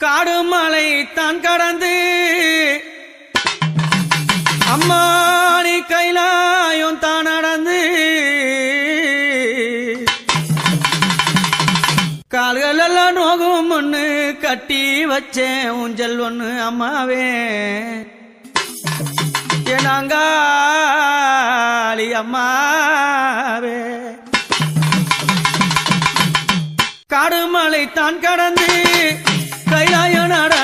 காடு மலை தான் கடந்து. அம்மானி கைலாயம் தான் நடந்து. கால்கள் எல்லாம் நோகும் ஒன்று கட்டி வச்சேன் ஊஞ்சல் ஒன்று அம்மாவே. நாங்காளி அம்மாவே. காடு மலை தான் கடந்து. கைலாயனாட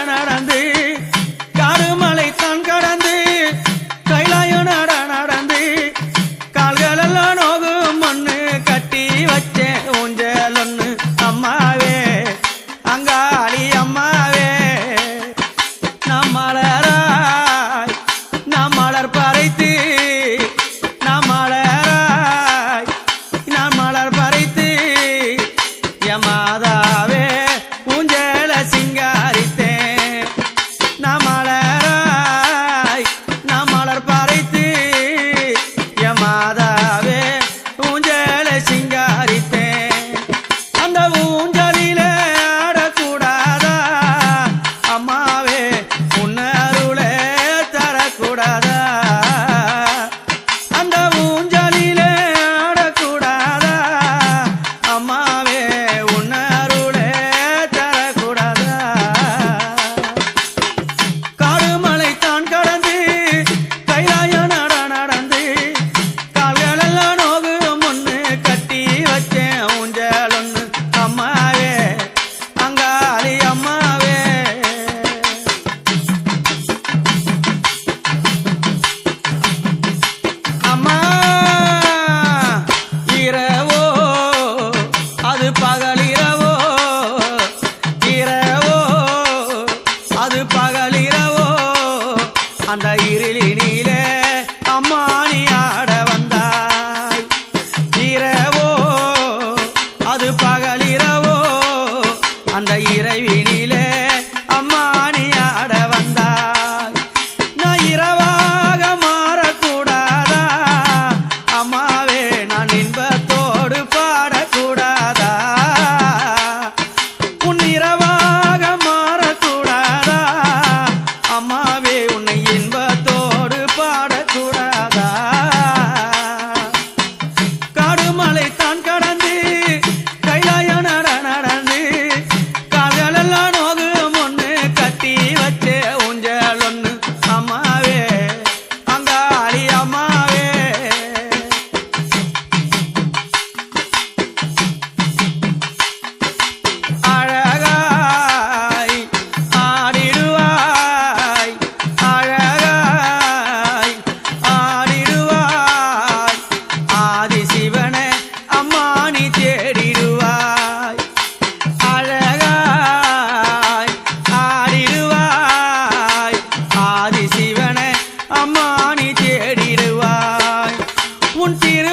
பாக முன் சீர்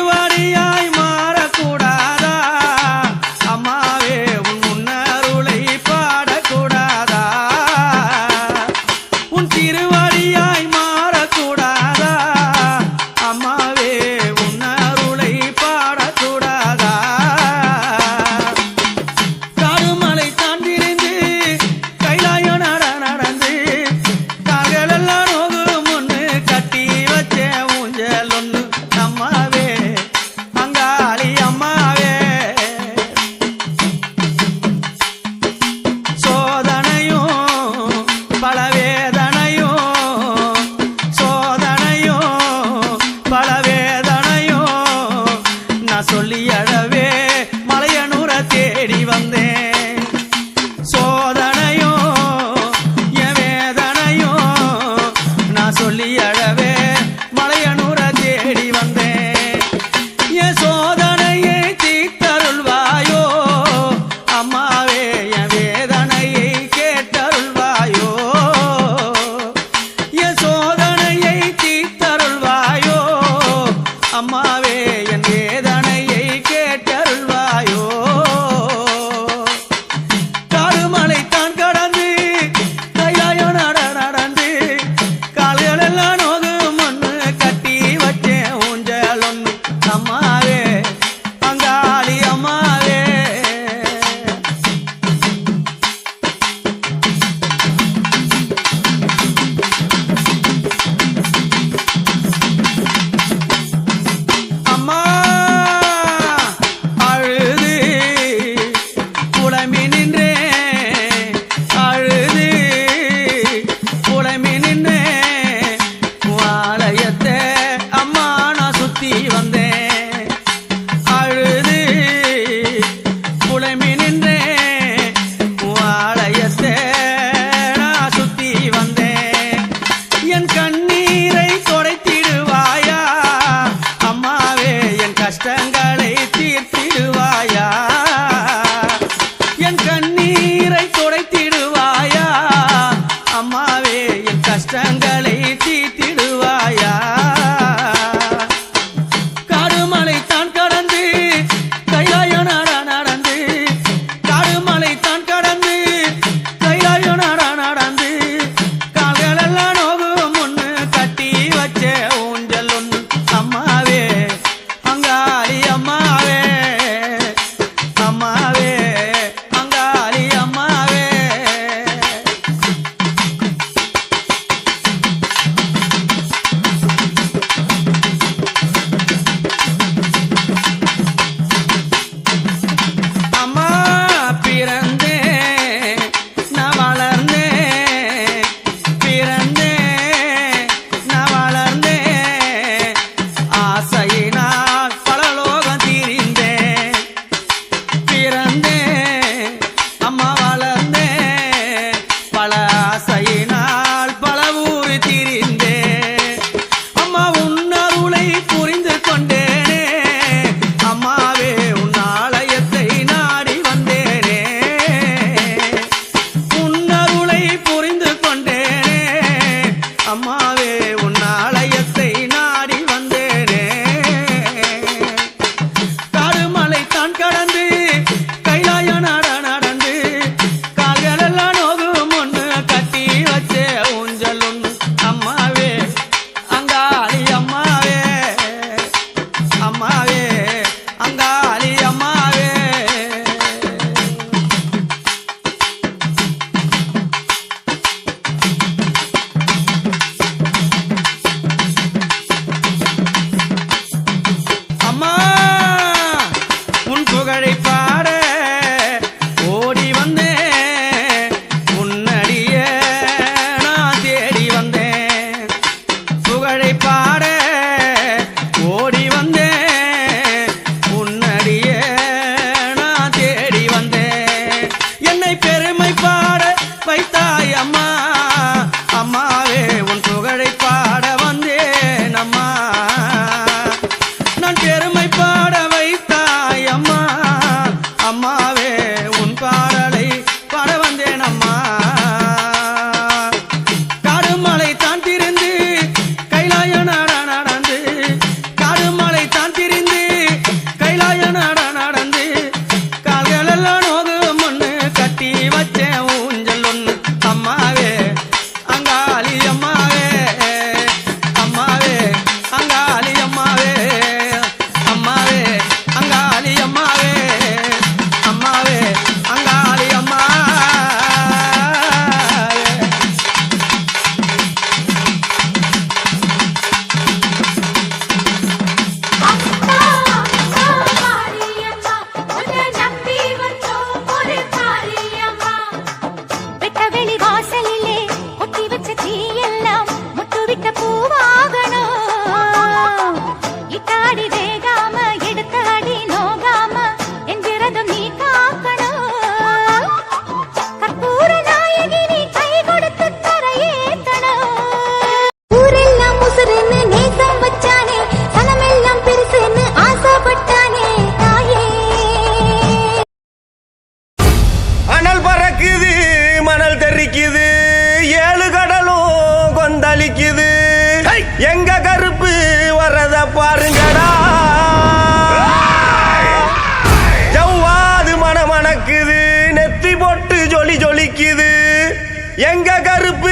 எங்க கருப்பு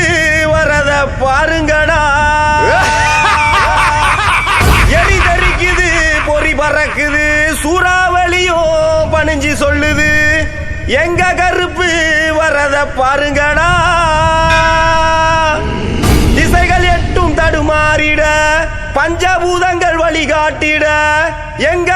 வரத பாருங்கடா. எலி தரிக்குது பொறி பறக்குது சூறாவளியும் பணிஞ்சு சொல்லுது. எங்க கருப்பு வரத பாருங்கடா. திசைகள் எட்டும் தடுமாறிட பஞ்சபூதங்கள் வழிகாட்டிட எங்க